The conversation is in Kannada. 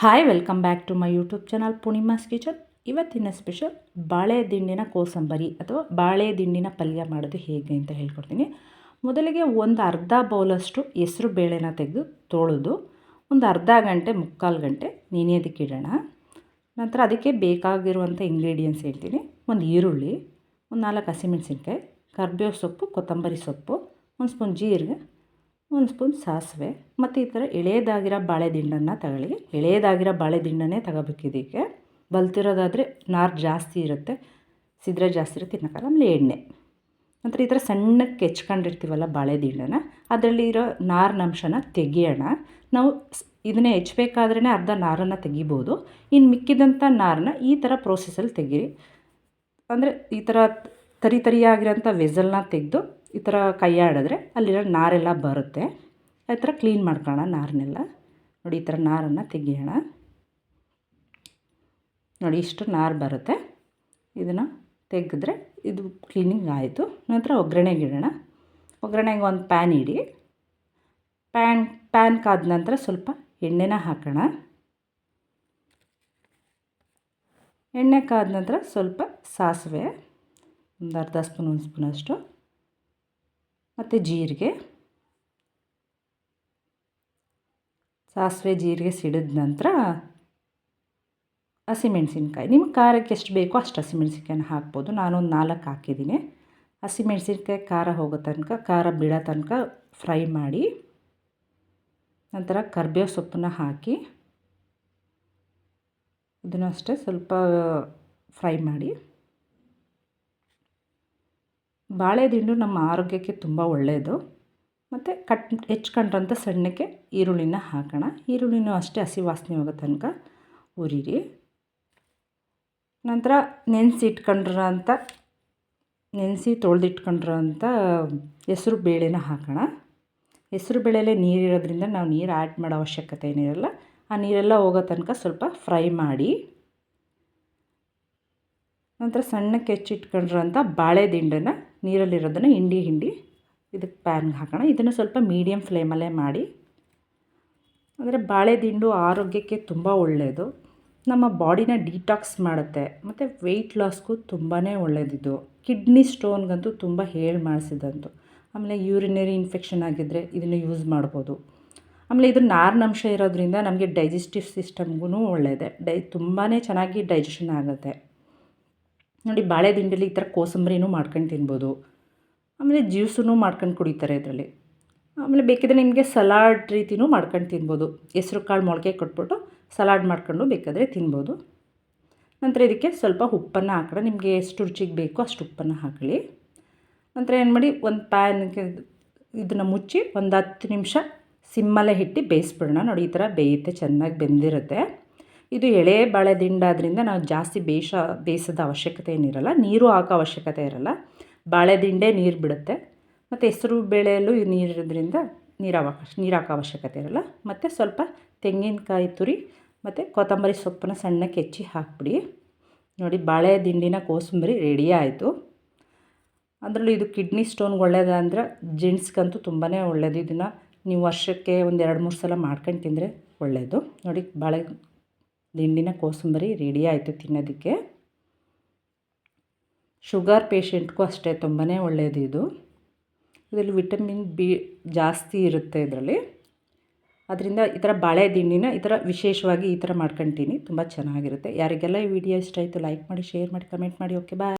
Hi welcome back to my YouTube channel Poornima's kitchen ಇವತ್ತಿನ ಸ್ಪೆಷಲ್ ಬಾಳೆ ದಿಂಡಿನ ಕೋಸಂಬರಿ ಅಥವಾ ಬಾಳೆ ದಿಂಡಿನ ಪಲ್ಯ ಮಾಡೋದು ಹೇಗೆ ಅಂತ ಹೇಳ್ಕೊಡ್ತೀನಿ. ಮೊದಲಿಗೆ ಒಂದು ಅರ್ಧ ಬೌಲಷ್ಟು ಹೆಸರು ಬೇಳೆನ ತೆಗೆದು ತೊಳೆದು ಒಂದು ಅರ್ಧ ಗಂಟೆ, ಮುಕ್ಕಾಲು ಗಂಟೆ ನೆನೆಯೋದಕ್ಕೆ ಇಡೋಣ. ನಂತರ ಅದಕ್ಕೆ ಬೇಕಾಗಿರುವಂಥ ಇಂಗ್ರೀಡಿಯೆಂಟ್ಸ್ ಹೇಳ್ತೀನಿ. ಒಂದು ಈರುಳ್ಳಿ, ಒಂದು ನಾಲ್ಕು ಹಸಿಮೆಣಸಿನ್ಕಾಯಿ, ಕರ್ಬೇವು ಸೊಪ್ಪು, ಕೊತ್ತಂಬರಿ ಸೊಪ್ಪು, ಒಂದು ಸ್ಪೂನ್ ಜೀರಿಗೆ ಒಂದು ಸ್ಪೂನ್ ಸಾಸಿವೆ, ಮತ್ತು ಈ ಥರ ಎಳೆಯದಾಗಿರೋ ಬಾಳೆ ದಿಂಡನ್ನು ತಗೊಳ್ಳಿ. ಎಳೆಯದಾಗಿರೋ ಬಾಳೆ ದಿಂಡನ್ನೇ ತಗೋಬೇಕು ಇದಕ್ಕೆ. ಬಲ್ತಿರೋದಾದರೆ ನಾರು ಜಾಸ್ತಿ ಇರುತ್ತೆ, ಸಿದ್ರೆ ಜಾಸ್ತಿ ಇರುತ್ತೆ ತಿನ್ನೋಕ್ಕಲ್ಲ ಆಮೇಲೆ ಎಣ್ಣೆ. ನಂತರ ಈ ಥರ ಸಣ್ಣಕ್ಕೆ ಹೆಚ್ಕೊಂಡಿರ್ತೀವಲ್ಲ ಬಾಳೆ ಅದರಲ್ಲಿರೋ ನಾರಿನಂಶನ ತೆಗಿಯೋಣ. ನಾವು ಇದನ್ನೇ ಹೆಚ್ಚಬೇಕಾದ್ರೇ ಅರ್ಧ ನಾರನ್ನು ತೆಗಿಬೋದು. ಇನ್ನು ಮಿಕ್ಕಿದಂಥ ನಾರನ್ನ ಈ ಥರ ಪ್ರೋಸೆಸಲ್ಲಿ ತೆಗೀರಿ. ಅಂದರೆ ಈ ಥರ ತರಿ ತರಿಯಾಗಿರೋಂಥ ವೆಸಲ್ನ ತೆಗೆದು ಈ ಥರ ಕೈ ಆಡಿದ್ರೆ ಅಲ್ಲಿರೋ ನಾರೆಲ್ಲ ಬರುತ್ತೆ. ಆ ಥರ ಕ್ಲೀನ್ ಮಾಡ್ಕೊಳ್ಳೋಣ ನಾರನ್ನೆಲ್ಲ. ನೋಡಿ, ಈ ಥರ ನಾರನ್ನು ತೆಗಿಯೋಣ. ನೋಡಿ, ಇಷ್ಟು ನಾರು ಬರುತ್ತೆ. ಇದನ್ನು ತೆಗೆದ್ರೆ ಇದು ಕ್ಲೀನಿಂಗ್ ಆಯಿತು. ನಂತರ ಒಗ್ಗರಣೆಗೆ ಇಡೋಣ. ಒಗ್ಗರಣೆಗೆ ಒಂದು ಪ್ಯಾನ್ ಇಡಿ. ಪ್ಯಾನ್ ಪ್ಯಾನ್ ಕಾದ ನಂತರ ಸ್ವಲ್ಪ ಎಣ್ಣೆನ ಹಾಕೋಣ. ಎಣ್ಣೆ ಕಾದ ನಂತರ ಸ್ವಲ್ಪ ಸಾಸಿವೆ. ಒಂದು ಅರ್ಧ ಸ್ಪೂನ್, ಒಂದು ಸ್ಪೂನಷ್ಟು. ಮತ್ತು ಜೀರಿಗೆ. ಸಾಸಿವೆ ಜೀರಿಗೆ ಸಿಡಿದ ನಂತರ ಹಸಿಮೆಣ್ಸಿನ್ಕಾಯಿ. ನಿಮ್ಗೆ ಖಾರಕ್ಕೆ ಎಷ್ಟು ಬೇಕೋ ಅಷ್ಟು ಹಸಿಮೆಣ್ಸಿನ್ಕಾಯಿನ ಹಾಕ್ಬೋದು. ನಾನೊಂದು ನಾಲ್ಕು ಹಾಕಿದ್ದೀನಿ. ಹಸಿಮೆಣಸಿನ್ಕಾಯಿ ಖಾರ ಹೋಗೋ ತನಕ, ಖಾರ ಬಿಡೋ ತನಕ ಫ್ರೈ ಮಾಡಿ, ನಂತರ ಕರ್ಬೇವು ಸೊಪ್ಪನ್ನ ಹಾಕಿ, ಇದನ್ನು ಅಷ್ಟೇ ಸ್ವಲ್ಪ ಫ್ರೈ ಮಾಡಿ. ಬಾಳೆದಿಂಡು ನಮ್ಮ ಆರೋಗ್ಯಕ್ಕೆ ತುಂಬ ಒಳ್ಳೆಯದು. ಮತ್ತು ಕಟ್ ಹೆಚ್ಕೊಂಡ್ರಂಥ ಸಣ್ಣಕ್ಕೆ ಈರುಳ್ಳಿನ ಹಾಕೋಣ. ಈರುಳ್ಳಿನೂ ಅಷ್ಟೇ ಹಸಿ ವಾಸನೆ ಹೋಗೋ ತನಕ ಉರಿರಿ ನಂತರ ನೆನೆಸಿಟ್ಕೊಂಡ್ರ ಅಂತ ನೆನೆಸಿ ತೊಳೆದಿಟ್ಕೊಂಡ್ರ ಅಂತ ಹೆಸ್ರು ಬೇಳೆನ ಹಾಕೋಣ. ಹೆಸ್ರು ಬೇಳೆಯಲ್ಲೇ ನೀರಿರೋದ್ರಿಂದ ನಾವು ನೀರು ಆ್ಯಡ್ ಮಾಡೋ ಅವಶ್ಯಕತೆ ಏನಿರಲ್ಲ, ಆ ನೀರೆಲ್ಲ ಹೋಗೋ ತನಕ ಸ್ವಲ್ಪ ಫ್ರೈ ಮಾಡಿ. ನಂತರ ಸಣ್ಣಕ್ಕೆ ಹೆಚ್ಚಿಟ್ಕೊಂಡ್ರಂಥ ಬಾಳೆ ದಿಂಡನ್ನು ನೀರಲ್ಲಿರೋದನ್ನು ಹಿಂಡಿ ಹಿಂಡಿ ಇದಕ್ಕೆ ಪ್ಯಾನ್ಗೆ ಹಾಕೋಣ. ಇದನ್ನು ಸ್ವಲ್ಪ ಮೀಡಿಯಮ್ ಫ್ಲೇಮಲ್ಲೇ ಮಾಡಿ. ಅಂದರೆ ಬಾಳೆದಿಂಡು ಆರೋಗ್ಯಕ್ಕೆ ತುಂಬ ಒಳ್ಳೆಯದು ನಮ್ಮ ಬಾಡಿನ ಡಿಟಾಕ್ಸ್ ಮಾಡುತ್ತೆ. ಮತ್ತು ವೆಯ್ಟ್ ಲಾಸ್ಗೂ ತುಂಬಾ ಒಳ್ಳೆಯದಿದು ಕಿಡ್ನಿ ಸ್ಟೋನ್ಗಂತೂ ತುಂಬ ಹೇಳಿ ಮಾಡಿಸಿದಂತು. ಆಮೇಲೆ ಯೂರಿನರಿ ಇನ್ಫೆಕ್ಷನ್ ಆಗಿದ್ದರೆ ಇದನ್ನು ಯೂಸ್ ಮಾಡ್ಬೋದು. ಆಮೇಲೆ ಇದು ನಾರಿನಂಶ ಇರೋದ್ರಿಂದ ನಮಗೆ ಡೈಜೆಸ್ಟಿವ್ ಸಿಸ್ಟಮ್ಗೂ ಒಳ್ಳೆಯದೆ ಡೈ ತುಂಬಾ ಚೆನ್ನಾಗಿ ಡೈಜೆಷನ್ ಆಗುತ್ತೆ. ನೋಡಿ ಬಾಳೆ ದಿಂಡಲ್ಲಿ ಈ ಥರ ಕೋಸಂಬರಿನೂ ಮಾಡ್ಕೊಂಡು ತಿನ್ಬೋದು. ಆಮೇಲೆ ಜ್ಯೂಸೂ ಮಾಡ್ಕೊಂಡು ಕುಡಿತಾರೆ ಇದರಲ್ಲಿ. ಆಮೇಲೆ ಬೇಕಿದ್ರೆ ನಿಮಗೆ ಸಲಾಡ್ ರೀತಿನೂ ಮಾಡ್ಕೊಂಡು ತಿನ್ಬೋದು. ಹೆಸ್ರು ಕಾಳು ಮೊಳಕೆ ಕೊಟ್ಬಿಟ್ಟು ಸಲಾಡ್ ಮಾಡ್ಕೊಂಡು ಬೇಕಾದರೆ ತಿನ್ಬೋದು. ನಂತರ ಇದಕ್ಕೆ ಸ್ವಲ್ಪ ಉಪ್ಪನ್ನು ಹಾಕೋಣ ನಿಮಗೆ ಎಷ್ಟು ರುಚಿಗೆ ಬೇಕೋ ಅಷ್ಟು ಉಪ್ಪನ್ನು ಹಾಕಲಿ ನಂತರ ಏನು ಮಾಡಿ ಒಂದು ಪ್ಯಾನ್ಗೆ ಇದನ್ನು ಮುಚ್ಚಿ ಒಂದು ಹತ್ತು ನಿಮಿಷ ಸಿಮ್ಮಲ್ಲೇ ಇಟ್ಟು ಬೇಯಿಸ್ಬಿಡೋಣ. ನೋಡಿ ಈ ಥರ ಬೇಯುತ್ತೆ, ಚೆನ್ನಾಗಿ ಬೆಂದಿರುತ್ತೆ. ಇದು ಎಳೆ ಬಾಳೆ ದಿಂಡಾದ್ರಿಂದ ನಾವು ಜಾಸ್ತಿ ಬೇಷ, ಬೇಸದ ಅವಶ್ಯಕತೆ ಏನಿರಲ್ಲ ನೀರು ಹಾಕೋ ಅವಶ್ಯಕತೆ ಇರಲ್ಲ. ಬಾಳೆ ದಿಂಡೆ ನೀರು ಬಿಡುತ್ತೆ. ಮತ್ತು ಹೆಸರು ಬೇಳೆಯಲ್ಲೂ ನೀರಿರೋದ್ರಿಂದ ನೀರು ಅವಕಾಶ, ನೀರು ಹಾಕೋ ಅವಶ್ಯಕತೆ ಇರಲ್ಲ. ಮತ್ತು ಸ್ವಲ್ಪ ತೆಂಗಿನಕಾಯಿ ತುರಿ, ಮತ್ತು ಕೊತ್ತಂಬರಿ ಸೊಪ್ಪನ್ನ ಸಣ್ಣಕ್ಕೆ ಹೆಚ್ಚಿ ಹಾಕ್ಬಿಡಿ. ನೋಡಿ ಬಾಳೆ ದಿಂಡಿನ ಕೋಸಂಬರಿ ರೆಡಿ ಆಯಿತು. ಅದರಲ್ಲೂ ಇದು ಕಿಡ್ನಿ ಸ್ಟೋನ್ ಒಳ್ಳೇದು ಅಂದರೆ ಜೆಂಟ್ಸ್ಗಂತೂ ತುಂಬಾ ಒಳ್ಳೆಯದು ಇದನ್ನು ನೀವು ವರ್ಷಕ್ಕೆ ಒಂದು ಎರಡು ಮೂರು ಸಲ ಮಾಡ್ಕೊಂಡು ತಿಂದರೆ ಒಳ್ಳೆಯದು ನೋಡಿ, ಬಾಳೆ ದಿಂಡಿನ ಕೋಸಂಬರಿ ರೆಡಿ ಆಯಿತು ತಿನ್ನೋದಕ್ಕೆ. ಶುಗರ್ ಪೇಷೆಂಟ್ಗೂ ಅಷ್ಟೇ ತುಂಬಾ ಒಳ್ಳೆಯದು ಇದು. ಇದರಲ್ಲಿ ವಿಟಮಿನ್ ಬಿ ಜಾಸ್ತಿ ಇರುತ್ತೆ ಇದರಲ್ಲಿ. ಅದರಿಂದ ಈ ಥರ ಬಾಳೆ ದಿಂಡಿನ ಈ ಥರ ವಿಶೇಷವಾಗಿ ಈ ಥರ ಮಾಡ್ಕೊತೀನಿ. ತುಂಬ ಚೆನ್ನಾಗಿರುತ್ತೆ. ಯಾರಿಗೆಲ್ಲ ಈ ವಿಡಿಯೋ ಇಷ್ಟ ಆಯಿತು ಲೈಕ್ ಮಾಡಿ ಶೇರ್ ಮಾಡಿ ಕಮೆಂಟ್ ಮಾಡಿ ಓಕೆ ಬಾಯ್